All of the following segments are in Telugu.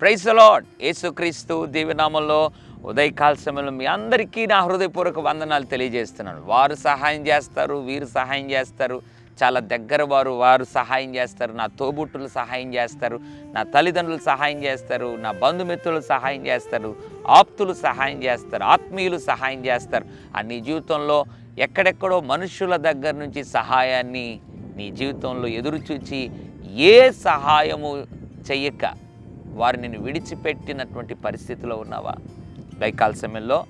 ప్రైజ్ లాడ్ యేసుక్రీస్తు దీవెనామంలో ఉదయకాల సమయంలో మీ అందరికీ నా హృదయపూర్వక వందనాలు తెలియజేస్తున్నాను. వారు సహాయం చేస్తారు వీరు సహాయం చేస్తారు. చాలా దగ్గర వారు వారు సహాయం చేస్తారు. నా తోబుట్టులు సహాయం చేస్తారు. నా తల్లిదండ్రులు సహాయం చేస్తారు. నా బంధుమిత్రులు సహాయం చేస్తారు. ఆప్తులు సహాయం చేస్తారు. ఆత్మీయులు సహాయం చేస్తారు. ఆ నీ జీవితంలో ఎక్కడెక్కడో మనుషుల దగ్గర నుంచి సహాయాన్ని నీ జీవితంలో ఎదురు చూచి ఏ సహాయము చెయ్యక వారు నిన్ను విడిచిపెట్టినటువంటి పరిస్థితిలో ఉన్నావా? గైకాల సమయంలో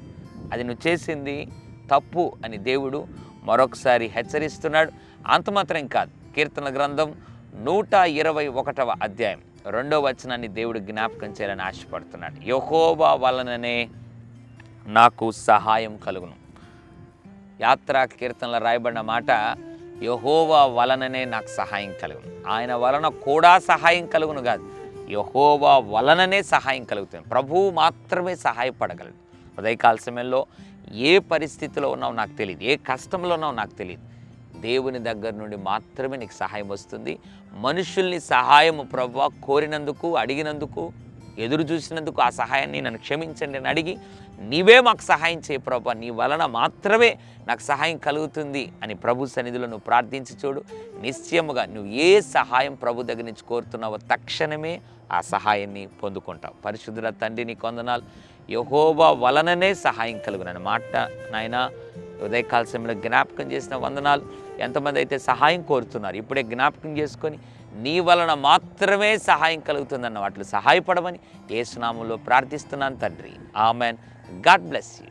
అది నువ్వు చేసింది తప్పు అని దేవుడు మరొకసారి హెచ్చరిస్తున్నాడు. అంతమాత్రం కాదు కీర్తన గ్రంథం నూట ఇరవై ఒకటవ అధ్యాయం రెండో వచనాన్ని దేవుడు జ్ఞాపకం చేయాలని ఆశపడుతున్నాడు. యహోవా వలననే నాకు సహాయం కలుగును. యాత్రా కీర్తనలో రాయబడిన మాట యహోవా వలననే నాకు సహాయం కలుగును. ఆయన వలన కూడా సహాయం కలుగును కాదు యహోవా వలననే సహాయం కలుగుతుంది. ప్రభువు మాత్రమే సహాయపడగలడు. ఉదయకాల సమయంలో ఏ పరిస్థితిలో ఉన్నావు నాకు తెలియదు. ఏ కష్టంలో ఉన్నావు నాకు తెలియదు. దేవుని దగ్గర నుండి మాత్రమే నీకు సహాయం వస్తుంది. మనుషుల్ని సహాయం ప్రభు కోరినందుకు అడిగినందుకు ఎదురు చూసినందుకు ఆ సహాయాన్ని నన్ను క్షమించండి అని అడిగి నీవే మాకు సహాయం చేయ ప్రభా. నీ వలన మాత్రమే నాకు సహాయం కలుగుతుంది అని ప్రభు సన్నిధిలో నువ్వు ప్రార్థించి చూడు. నిశ్చయముగా నువ్వు ఏ సహాయం ప్రభు దగ్గర నుంచి కోరుతున్నావో తక్షణమే ఆ సహాయాన్ని పొందుకుంటావు. పరిశుద్ధుల తండ్రి నీ కొందనాలు యహోవా వలననే సహాయం కలుగునని మాట నాయన ఉదయకాల సమయంలో జ్ఞాపకం చేసిన వందనాలు. ఎంతమంది అయితే సహాయం కోరుతున్నారు ఇప్పుడే జ్ఞాపకం చేసుకొని నీ వలన మాత్రమే సహాయం కలుగుతుందన్న వాటిలో సహాయపడమని ఏ ప్రార్థిస్తున్నాను తండ్రి. ఆమెన్. God bless you.